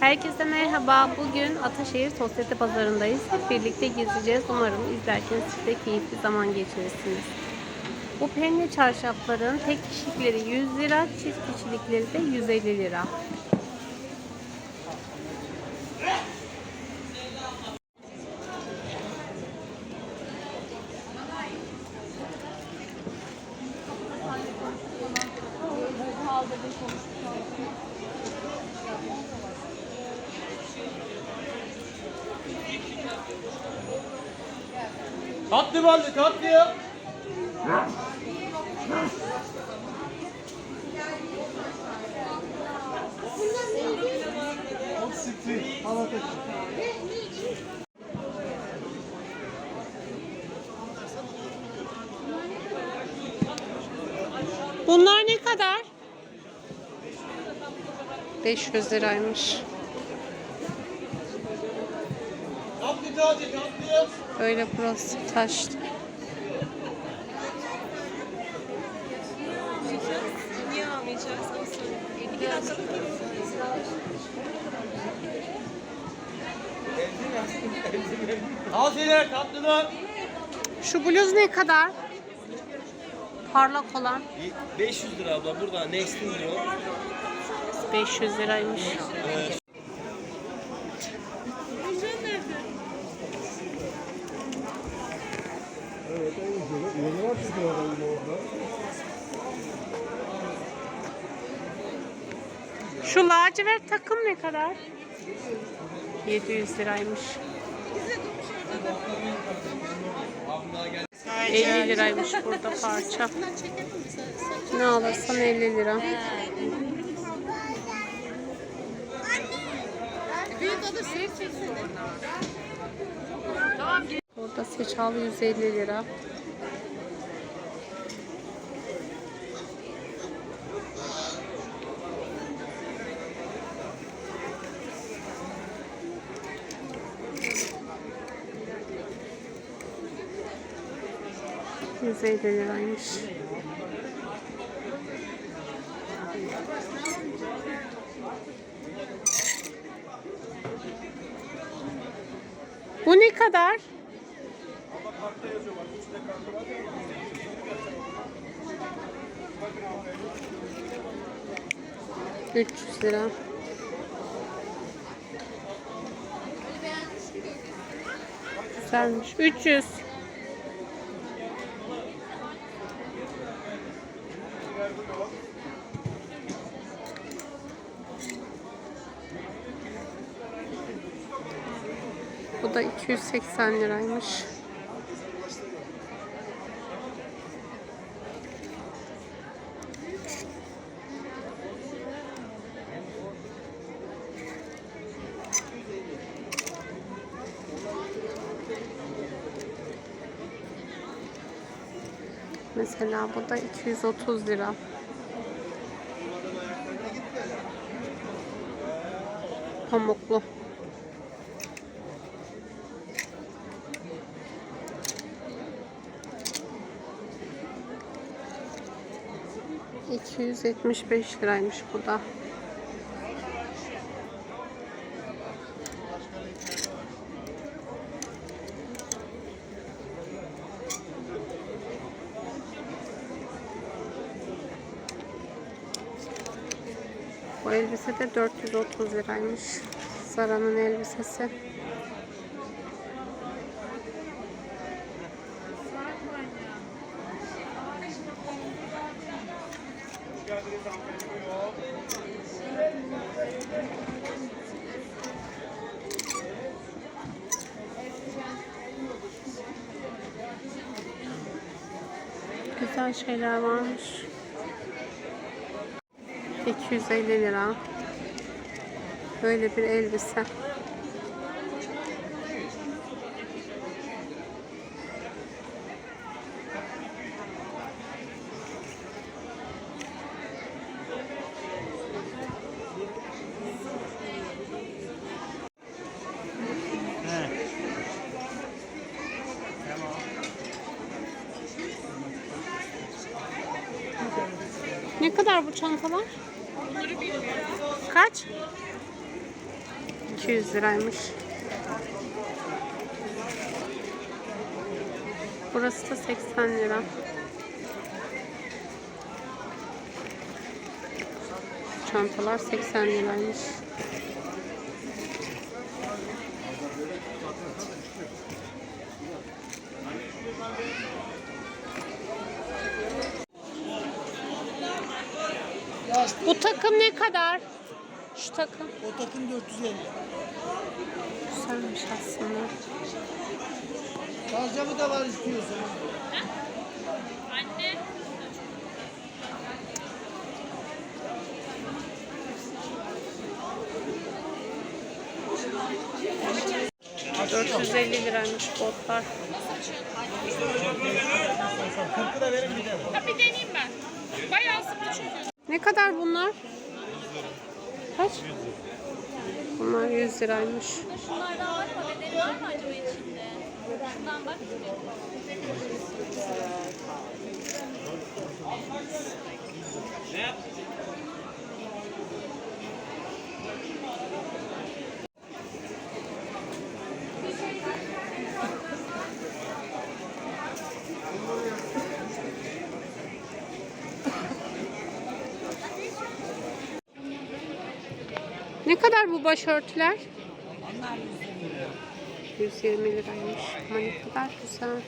Herkese merhaba. Bugün Ataşehir Sosyete Pazarındayız. Hep birlikte gezeceğiz. Umarım izlerken siz de keyifli zaman geçirirsiniz. Bu penye çarşafların tek kişilikleri 100 lira, çift kişilikleri de 150 lira. Tatlı ballı tatlı ya. Bunlar ne kadar? 500 liraymış. Böyle burası taşlı. Niye almayacağız? Olsun. İki dakikalık Tavsiyeler tatlılar. Şu bluz ne kadar? Parlak olan 500 lira abla burada Next'in diyor. 500 liraymış. Şu lacivert takım ne kadar? 700 liraymış. 50 liraymış burada parça. Ne alırsan 50 lira. Burada seçalı 150 lira. Yüz elli liraymış. Bu ne kadar? Üç yüz lira. Güzelmiş. 300. Bu da 280 liraymış. Mesela bu da 230 lira. Pamuklu. ...275 liraymış bu da. Bu elbise de 430 liraymış. Zara'nın elbisesi. Güzel şeyler varmış. 250 lira. Böyle bir elbise. Ne kadar bu çantalar? Kaç? 200 liraymış. Burası da 80 lira. Çantalar 80 liraymış. Takım ne kadar? Şu takım. O takım 450. Güzelmiş aslında. Harcamı da var istiyorsan. Anne. 450 liraymış botlar. Kırkı da verin bir. Ha bir deneyeyim ben. Bayağı sıkı çünkü. Ne kadar bunlar? Kaç? Bunlar 100 liraymış. Şunlardan var ama bedeli var mı acaba içinde? Şundan bak. Ne kadar bu başörtüler? 120 liraymış. Ama ne kadar güzel.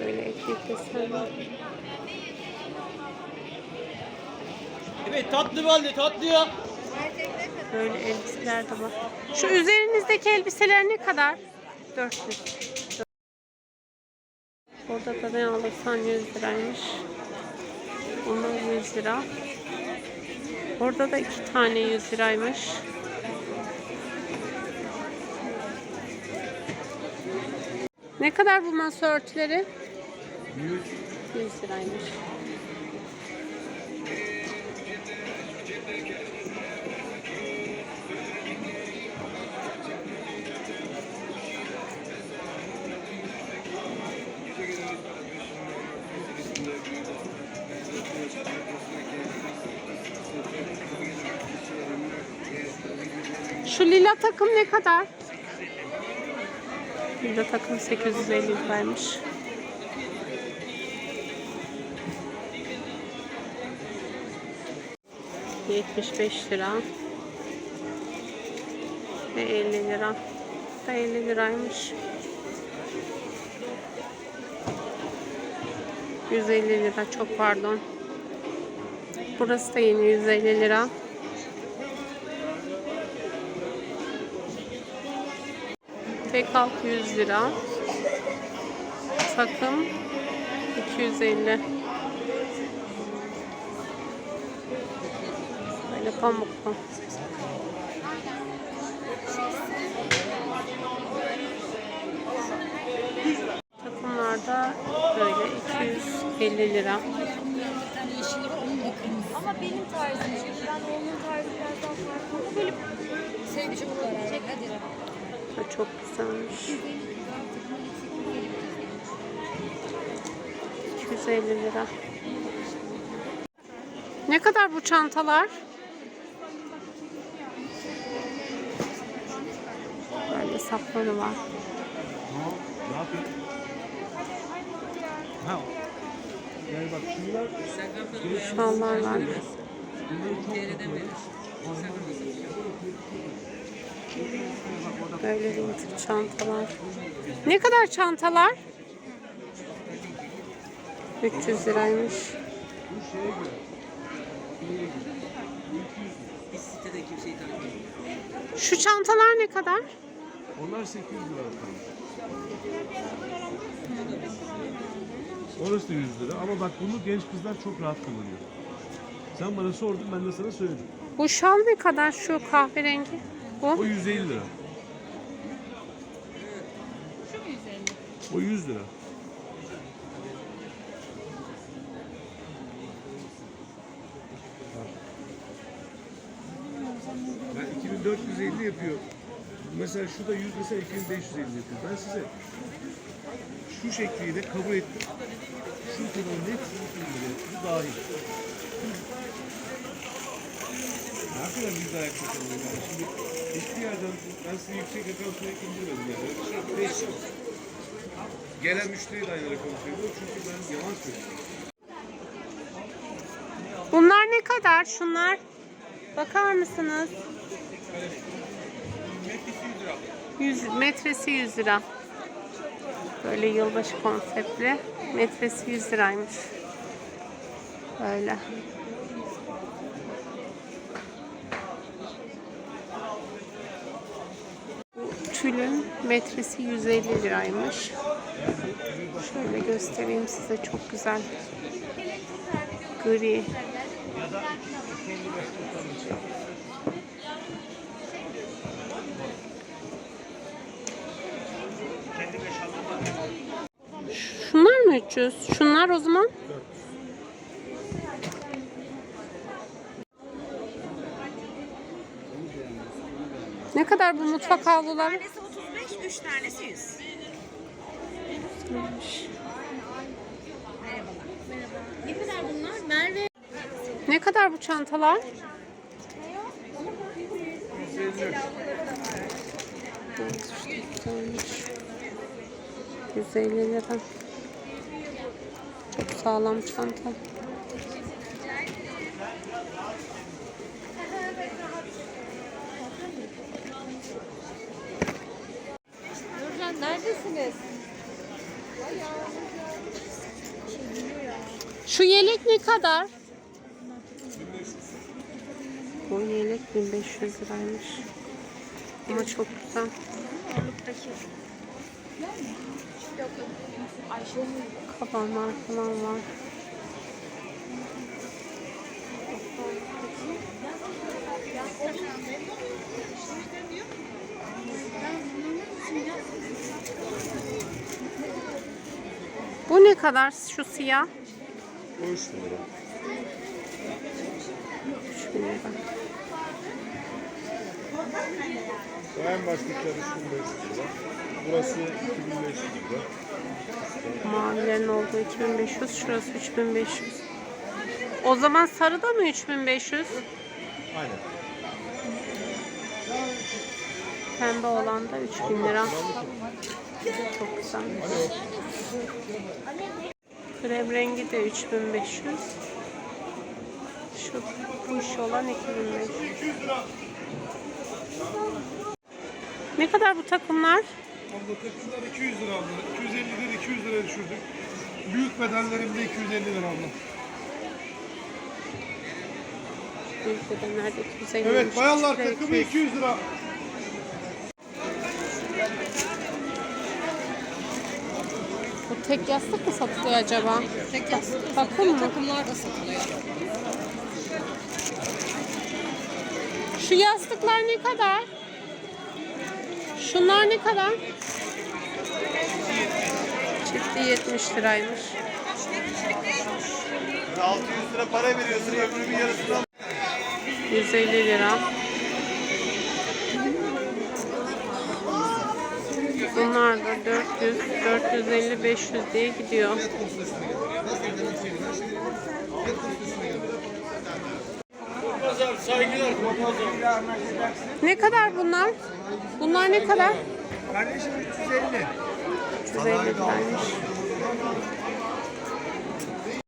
Böyle ekmek desenli. Evet tatlı ballı tatlı ya. Böyle elbiseler de var. Şu üzerinizdeki elbiseler ne kadar? 400. Burada da ne alırsan 100 liraymış. Bunlar 100 lira. Orada da iki tane 100 liraymış. Ne kadar bu masa örtüleri? 100. 100 liraymış. Şu lila takım ne kadar? Lila takım 850 liraymış. Yetmiş beş lira. Ve 50 lira. Da 50 liraymış. 150 lira çok pardon. Burası da yine 150 lira. Tek alt 100 lira. Takım 250. Böyle pamuklu. Takımlarda böyle 250 lira. Ama benim tarzım çünkü ben onun tarzı biraz daha farklı. Ama böyle sevdiğim bu karar. Hadi. Ha, çok güzelmiş. 250 lira. Ne kadar bu çantalar? Böyle sapları var. Ne yapayım? Ha. Var. Böyle vintage çantalar. Ne kadar çantalar? 300 liraymış. Şu çantalar ne kadar? onlar 800 lira. Orası da 100 lira ama bak bunu genç kızlar çok rahat kullanıyor. Sen bana sordun ben de sana söyledim. Bu şal ne kadar şu kahverengi? O Bu 150 lira. O 100 lira. Ben 2450 yapıyor. Mesela şu da 100 mesela 2550 yapıyor. Ben size şu şekliyle kabul ettim. Şu kadar net bu dahil. Hakikaten biz de ayakta kalıyoruz. Yani şimdi hiçbir yerden ben size yüksek rakam sürekli indirmedim yani. Öyle bir şey yok. Değişim. Gelen müşteri de aynı rakam söylüyor çünkü ben yalan söylüyorum. Bunlar ne kadar? Şunlar. Bakar mısınız? 100, metresi 100 lira. Böyle yılbaşı konseptli. Metresi 100 liraymış. Böyle. Bu tülün metresi 150 liraymış. Şöyle göstereyim size çok güzel. Gri. Şunlar mı 300? Şunlar o zaman? Ne kadar bu mutfak havluları? Tanesi 35, 3 tanesi 100. Ne kadar bunlar? Merve. Ne kadar bu çantalar? 150 lira. Çok sağlam çanta. Yelek ne kadar? Bu yelek 1500 liraymış. Ama çok güzel. Kabanlar falan var. Bu ne kadar şu siyah? 13 lira. 3000 lira. En başlıkları 3500 lira. Burası 2500 lira. Mavilerin olduğu 2500, şurası 3500. O zaman sarıda mı 3500? Aynen. Pembe olan da 3000 lira. Çok güzel. Krem rengi de 3500. Şu kuş olan 2500. Ne kadar bu takımlar? Abla takımlar 200 lira abla. 250 lira 200 liraya düşürdük. Büyük bedenlerimde 250 lira abla. Büyük bedenlerde 250 Evet bayanlar takımı 200. 200 lira. Tek yastık mı satılıyor acaba? Tek yastık. Takım mı? Takımlar da satılıyor. Şu yastıklar ne kadar? Şunlar ne kadar? Çifti 70 liraymış. 600 lira para veriyorsun ömrümün yarısını al. 150 lira. Bunlar da 400, 450, 500 diye gidiyor. Saygılar. Ne kadar bunlar? Bunlar ne kadar? Kardeşim 350. 350 liraymış.